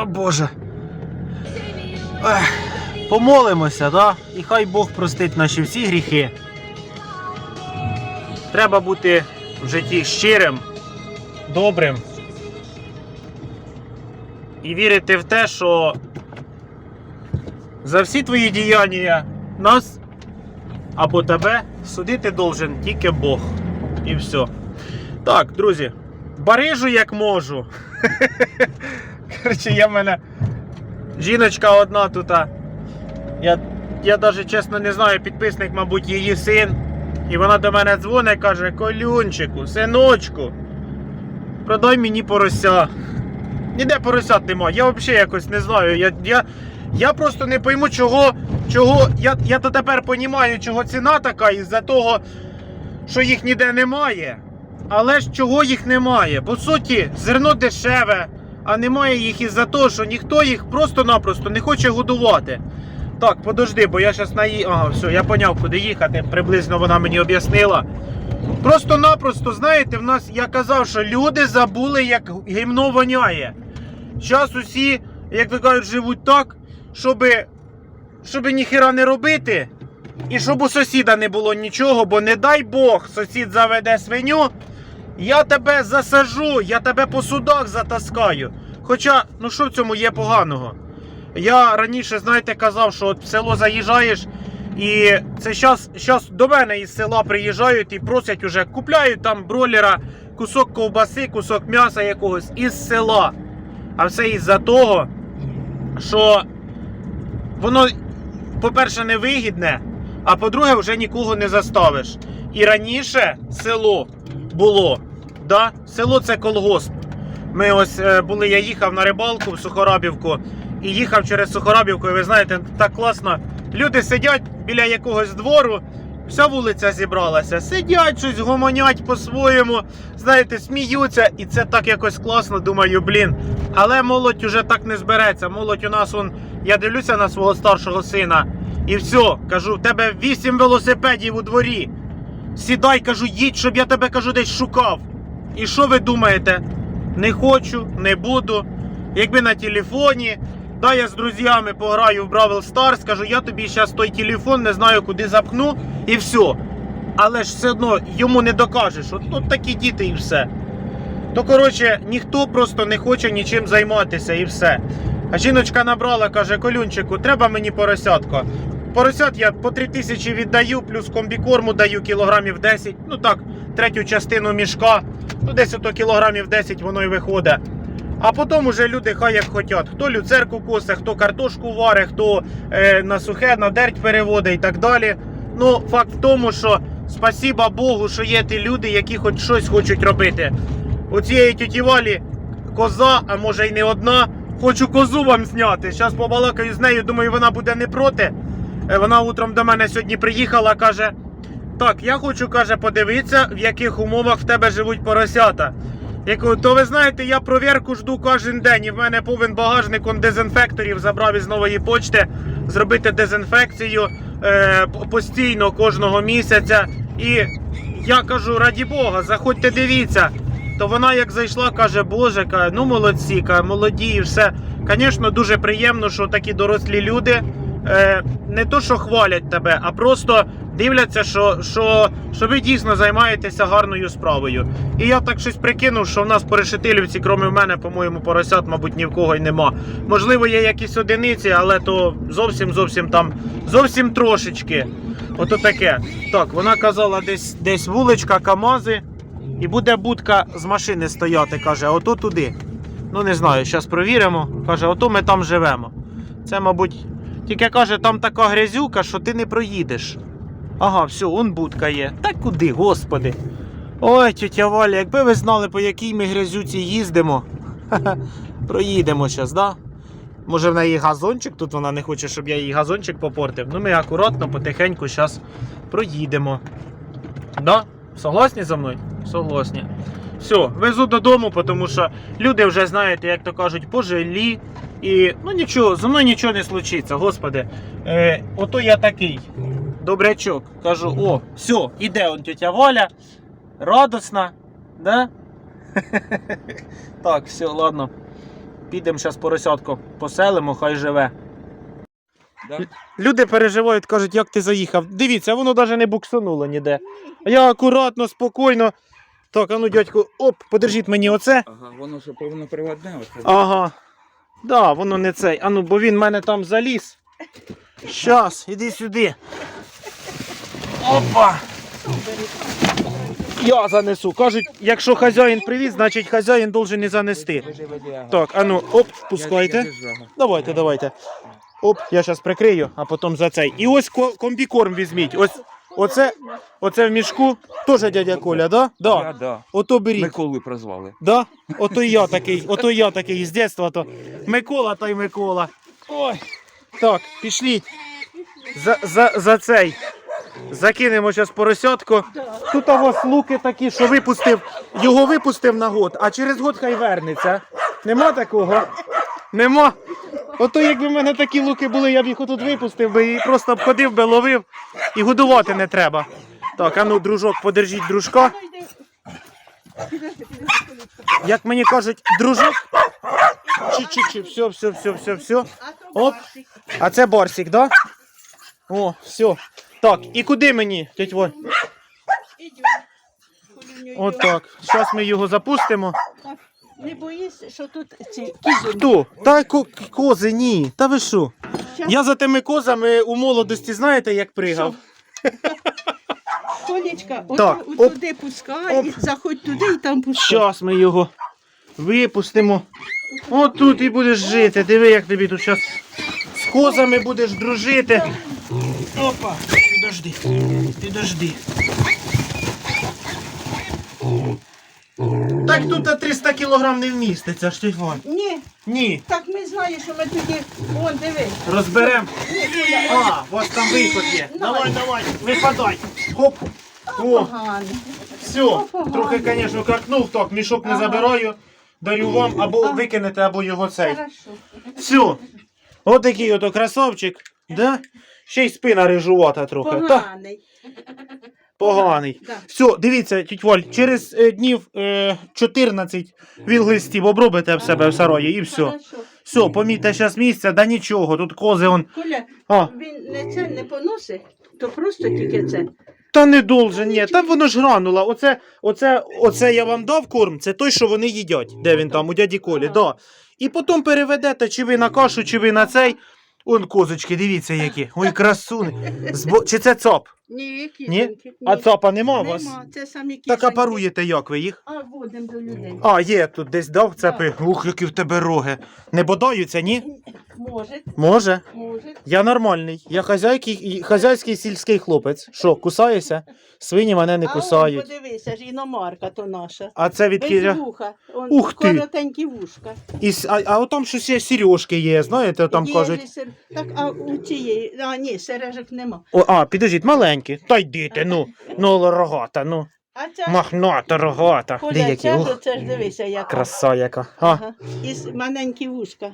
О, Боже. Ех, помолимося, да? І хай Бог простить наші всі гріхи. Треба бути в житті щирим, добрим. І вірити в те, що за всі твої діяння нас або тебе судити должен тільки Бог. І все. Так, друзі, барижу як можу. Коротше, є в мене жіночка одна тут. Я, я навіть чесно не знаю, підписник, мабуть, її син. І вона до мене дзвонить і каже: Колюнчику, синочку, продай мені порося. Ніде поросят нема. Я взагалі якось не знаю. Я, я, я просто не пойму, чого. чого я, я то тепер розумію, чого ціна така, із-за того, що їх ніде немає. Але ж чого їх немає? По суті, зерно дешеве, а немає їх із-за того, що ніхто їх просто-напросто не хоче годувати. Так, подожди, бо я зараз наї... Ага, все, я поняв, куди їхати. Приблизно вона мені об'яснила. Просто-напросто, знаєте, в нас я казав, що люди забули, як гімно воняє. Зараз усі, як то кажуть, живуть так, щоб, щоб ніхіра не робити. І щоб у сусіда не було нічого, бо не дай Бог, сусід заведе свиню, я тебе засажу, я тебе по судах затаскаю. Хоча, ну що в цьому є поганого? Я раніше, знаєте, казав, що от в село заїжджаєш, і це щас до мене із села приїжджають і просять уже, купляють там бролера, кусок ковбаси, кусок м'яса якогось із села. А все із-за того, що воно, по-перше, невигідне, а по-друге, вже нікого не заставиш. І раніше село було. Да? Село це колгосп. Ми ось е, були, я їхав на рибалку в Сухорабівку і їхав через Сухорабівку, і ви знаєте, так класно. Люди сидять біля якогось двору, вся вулиця зібралася. Сидять, щось гомонять по-своєму, знаєте, сміються, і це так якось класно. Думаю, блін. Але молодь уже так не збереться. Молодь у нас, он, я дивлюся на свого старшого сина, і все, кажу, в тебе вісім велосипедів у дворі. Сідай, кажу, їдь, щоб я тебе кажу, десь шукав. І що ви думаєте? Не хочу, не буду. Якби на телефоні, да я з друзями пограю в Бравл Stars, кажу, я тобі зараз той телефон не знаю, куди запхну, і все. Але ж все одно йому не докажеш. От, от такі діти і все. То, коротше, ніхто просто не хоче нічим займатися і все. А жіночка набрала, каже, Колюнчику, треба мені поросятка. Поросят я по 3 тисячі віддаю, плюс комбікорму даю кілограмів 10. Ну так, третю частину мішка. Ну, десь ото кілограмів 10 воно і виходить. А потім уже люди хай як хочуть. Хто люцерку косе, хто картошку варе, хто е, на сухе, на дерть переводить і так далі. Ну, факт в тому, що спасіба Богу, що є ті люди, які хоч щось хочуть робити. У цієї тіті Валі коза, а може й не одна. Хочу козу вам зняти. Зараз побалакаю з нею, думаю, вона буде не проти. Е, Вона утром до мене сьогодні приїхала, каже: Так, я хочу, каже, подивитися, в яких умовах в тебе живуть поросята. Я кажу, то ви знаєте, я провірку жду кожен день, і в мене повен багажник он дезінфекторів забрав із нової почти зробити дезінфекцію е, постійно кожного місяця. І я кажу, раді Бога, заходьте, дивіться. То вона як зайшла, каже, Боже, каже, ну молодці, каже, молоді і все. Звісно, дуже приємно, що такі дорослі люди е, не то, що хвалять тебе, а просто дивляться, що, що, що ви дійсно займаєтеся гарною справою. І я так щось прикинув, що в нас по решетилівці, крім мене, по-моєму, поросят, мабуть, ні в кого й нема. Можливо, є якісь одиниці, але то зовсім зовсім там, зовсім трошечки. Ото таке. Так, вона казала, десь, десь вуличка, Камази. І буде будка з машини стояти, каже, ото туди. Ну не знаю, зараз провіримо. Каже, ото ми там живемо. Це, мабуть, тільки каже, там така грязюка, що ти не проїдеш. Ага, все, он будка є. Та куди, господи. Ой, тетя Валя, якби ви знали, по якій ми грязюці їздимо. Проїдемо зараз, да? Може в неї газончик, тут вона не хоче, щоб я їй газончик попортив. Ну ми акуратно, потихеньку зараз проїдемо. Да? Согласні за мною? Согласні. Все, везу додому, тому що люди вже знаєте, як то кажуть, пожилі. І ну нічого, зі мною нічого не случиться, господи. Е, ото я такий. Добрячок. Кажу, о, все, іде он тетя Валя. Радосна, да? Так, все, ладно. підемо зараз поросятку поселимо, хай живе. Да? Люди переживають, кажуть, як ти заїхав. Дивіться, воно навіть не буксануло ніде. А я акуратно, спокійно. Так, а ну, дядьку, оп, подержіть мені оце. Ага, воно що повно приводне. Ага. Да, воно не цей. А ну, бо він в мене там заліз. Щас, іди сюди. Опа. Я занесу. Кажуть, якщо хазяїн привіз, значить хазяїн должен і занести. Так, а ну, оп, пускайте. Давайте, давайте. Оп, я зараз прикрию, а потім за цей. І ось комбікорм візьміть. Ось, оце, оце в мішку. Теж дядя Коля, да? Я, Да. да. Ото беріть. Миколу прозвали. Да? Ото і я такий, ото і я такий з дитинства, то Микола та й Микола. Ой. Так, пішліть. За, за, за цей. Закинемо зараз поросятку. Тут у вас луки такі, що випустив, його випустив на год, а через год хай вернеться. Нема такого? Нема. Ото якби в мене такі луки були, я б їх тут випустив би і просто б ходив би, ловив і годувати не треба. Так, а ну, дружок, подержіть дружка. Як мені кажуть, дружок. Чи-чи-чи, все, все, все, все, все. Оп. А це борсик, да? О, все. Так, і куди мені, тетя Воль? От так. Зараз ми його запустимо. Не боїшся, що тут ці кізоньки. Хто? Та ко- кози, ні. Та ви що? Я за тими козами у молодості знаєте, як пригав? Колечка, Так, оп. туди пускай, Оп. і заходь туди і там пускай. Зараз ми його випустимо. От тут і будеш жити. Диви, як тобі тут зараз з козами будеш дружити. Опа, підожди, підожди. Так тут 300 кілограм не вміститься, Штефан. Ні, Ні, так ми знаємо, що ми тоді. Вон, диви. розберемо. А, у вас там виход є. Давай. Давай, випадай. Хоп. О, погано. все. Трохи, звісно, какнув, так, мішок не забираю. Дарю вам або викинете, або його цей. Хорошо. Все. От такий ото красавчик. Да? Ще й спина рижувата трохи. Та, Поганий. Поганий. Да. Все, дивіться, тіть Воль, через е, днів е, 14 він глистів обробите в себе в сараї і все. Хорошо. Все, помійте зараз місце, да нічого, тут кози он. Коля, А, він не це не поносить, то просто тільки це. та не должен, ні, та воно ж гранула. Оце, оце, оце я вам дав корм, це той, що вони їдять. Де він там, у дяді Колі, да. І потім переведете, чи ви на кашу, чи ви на цей. Он козочки, дивіться які. Ой, красуни. Збо... Чи це цоп? Ні, Ні? кізоньки. А цопа нема у вас? Нема, це самі Так а кізоньки. паруєте як ви їх? А, водим до людей. А, є тут десь дав цепи. Ух, які в тебе роги. Не бодаються, ні? Може, Може. може. Я нормальний. Я хазяйський, хазяйський сільський хлопець. Що, кусаєшся? Свині мене не А кусають. подивися, ж іномарка то наша. А це від Без Кіря. вуха. Он, Ух ти! Коротенькі вушка. І, с- а, а отам щось є сережки є, знаєте, там Є кажуть. же сер- Так, а у цієї, а ні, сережок нема. О, а, підождіть, маленькі. Та йдите, ну, ну рогата, ну. А ця, Махната, рогата. Де Коля, які? ця, Ух, це ж дивися, яка. краса яка. А, Ага. І маленькі вушка.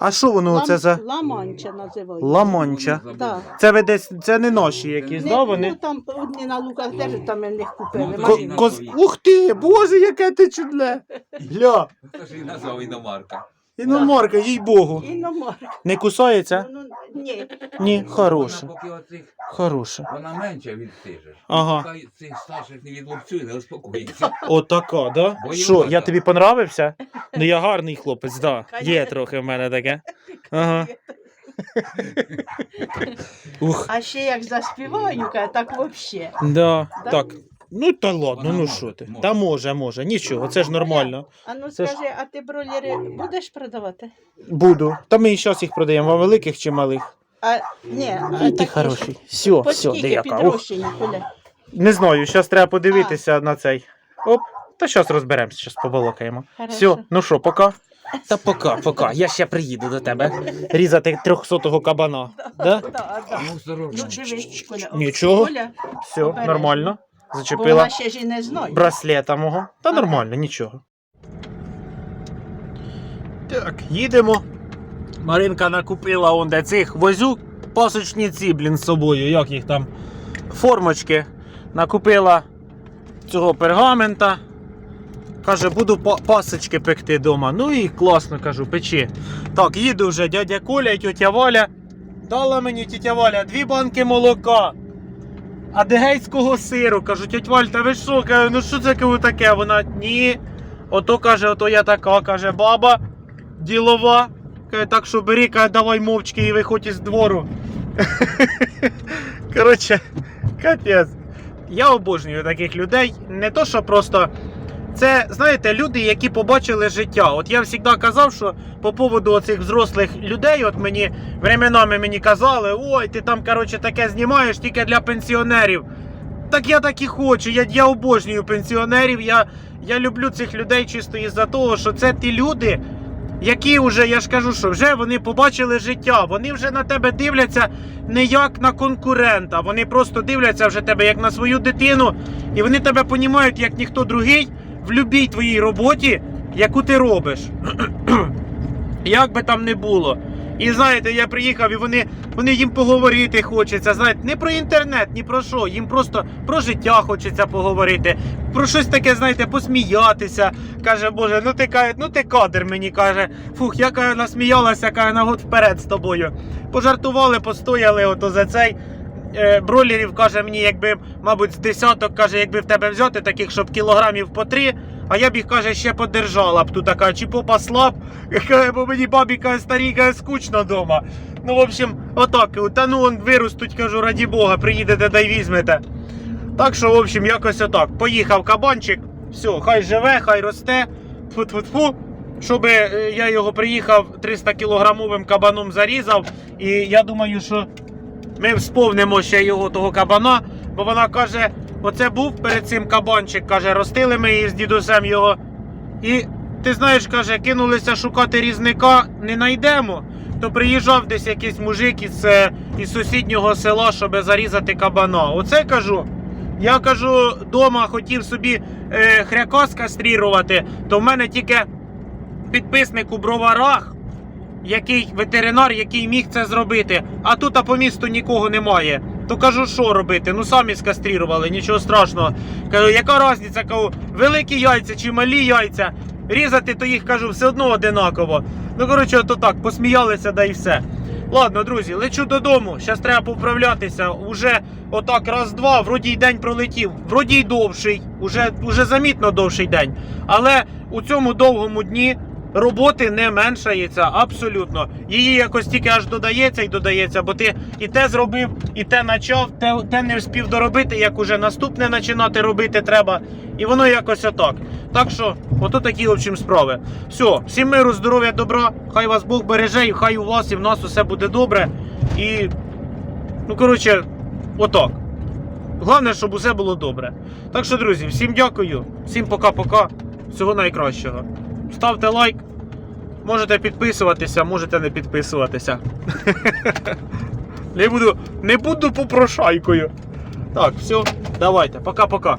а що воно це за Ламанча називають. ламонча? Так. Це ви десь, це не наші якісь, да, вони? Ну, там одні на луках держать, там ми в них купили. Ну, Ко, Машина. коз... Ух ти, боже, яке ти чудне. Гля, Це ж і назвав іномарка. Іномарка, їй богу. Іномарка. Не кусається? Ну, ні. Ні, хороше, Вона поки оцих, хороше. вона менше відстижеш. Ага. Поки цих старших не відлупцює, не успокоїться. Отака, да? Що, я тобі понравився? Ну я гарний хлопець, да. Є Конечно. трохи в мене таке. Ага. Ух, А ще як заспіваю, каже, так взагалі. да. Да? Так. Ну та ладно, Вона ну може, що ти? може. Та може, може. Нічого, це ж нормально. А ну Це ж- скажи, а ти бройлери будеш продавати? Буду. Та ми і зараз їх продаємо, вам великих чи малих. А ні, а Ай, ти такі ж хороший. Все, По все, скільки деяка. Ух. підрощені, Коля? Не знаю, зараз треба подивитися на цей. Оп. Та зараз розберемося, зараз побалакаємо. Хорошо. Все, ну що, пока? Та пока, пока. Я ще приїду до тебе. Різати трьохсотого кабана. Да? Да, да. Ну, осторожно. Ну, дивись, Коля. о, Нічого. Коля, Все, Обережно. нормально. Бо Зачепила вона ще ж і не знає. браслета мого. Та Ага. нормально, нічого. Так, їдемо. Маринка накупила он де цих возю пасочниці, блін, з собою, як їх там. Формочки. Накупила цього пергамента. Каже, буду па- пасочки пекти вдома. Ну і класно, кажу, печи. Так, їду вже дядя Коля і тетя Валя. Дала мені тетя Валя дві банки молока. Адегейського сиру. Кажу, тять Валь, та ви що? Кажу, ну що це кажу, таке? Вона ні. Ото каже, ото я така, каже, баба ділова. Каже, так що бери, каже, давай мовчки і виходь із двору. Коротше, капець. Я обожнюю таких людей. Не то, що просто. Це, знаєте, люди, які побачили життя. От я завжди казав, що по поводу оцих взрослих людей, от мені временами мені казали, ой, ти там, коротше, таке знімаєш тільки для пенсіонерів. Так я так і хочу. Я, я обожнюю пенсіонерів. Я, я люблю цих людей чисто із-за того, що це ті люди, які вже, я ж кажу, що вже вони побачили життя. Вони вже на тебе дивляться не як на конкурента. Вони просто дивляться вже тебе як на свою дитину, і вони тебе понімають як ніхто другий в будь-якій твоїй роботі, яку ти робиш. як би там не було. І знаєте, я приїхав, і вони, вони їм поговорити хочеться. Знаєте, не про інтернет, ні про що. Їм просто про життя хочеться поговорити. Про щось таке, знаєте, посміятися. Каже, Боже, ну ти ну ти кадр мені каже. Фух, я каже, насміялася, каже, на год вперед з тобою. Пожартували, постояли ото за цей. Е, Бройлерів каже мені, якби, мабуть, з десяток каже, якби в тебе взяти таких, щоб кілограмів по три, а я б їх каже, ще подержала б тут така, чи попа слаб, бо мені бабі каже, старій скучно вдома. Ну, в общем, отак. Та ну он виростуть, кажу, раді Бога, приїдете да й візьмете. Так що, в общем, якось отак. Поїхав кабанчик, все, хай живе, хай росте. Тфу-тфу-тфу. Щоб е, я його приїхав 300 кілограмовим кабаном зарізав. І я думаю, що ми всповнимо ще його того кабана, бо вона каже: оце був перед цим кабанчик, каже, ростили ми її з дідусем його. І ти знаєш, каже, кинулися шукати різника, не знайдемо. То приїжджав десь якийсь мужик із, е, із сусіднього села, щоб зарізати кабана. Оце кажу. Я кажу, дома хотів собі е, хряка скастрірувати, то в мене тільки підписник у броварах, який ветеринар, який міг це зробити. А тут а по місту нікого немає. То кажу, що робити? Ну самі скастрірували, нічого страшного. Кажу, яка різниця? Кажу, великі яйця чи малі яйця. Різати, то їх кажу, все одно одинаково. Ну, коротше, то так, посміялися, да і все. Ладно, друзі, лечу додому. Зараз треба поправлятися. Уже отак раз-два, вроді й день пролетів. Вроді й довший, уже, уже замітно довший день. Але у цьому довгому дні роботи не меншається абсолютно. Її якось тільки аж додається і додається, бо ти і те зробив, і те почав, те, те не вспів доробити, як уже наступне починати робити треба. І воно якось отак. Так що, ото такі, в общем, справи. Все, всім миру, здоров'я, добра. Хай вас Бог береже, і хай у вас і в нас усе буде добре. І, ну, коротше, отак. Головне, щоб усе було добре. Так що, друзі, всім дякую, всім пока-пока. Всього найкращого. Ставте лайк. Можете підписуватися, можете не підписуватися. Не буду, не буду попрошайкою. Так, все, давайте, пока-пока.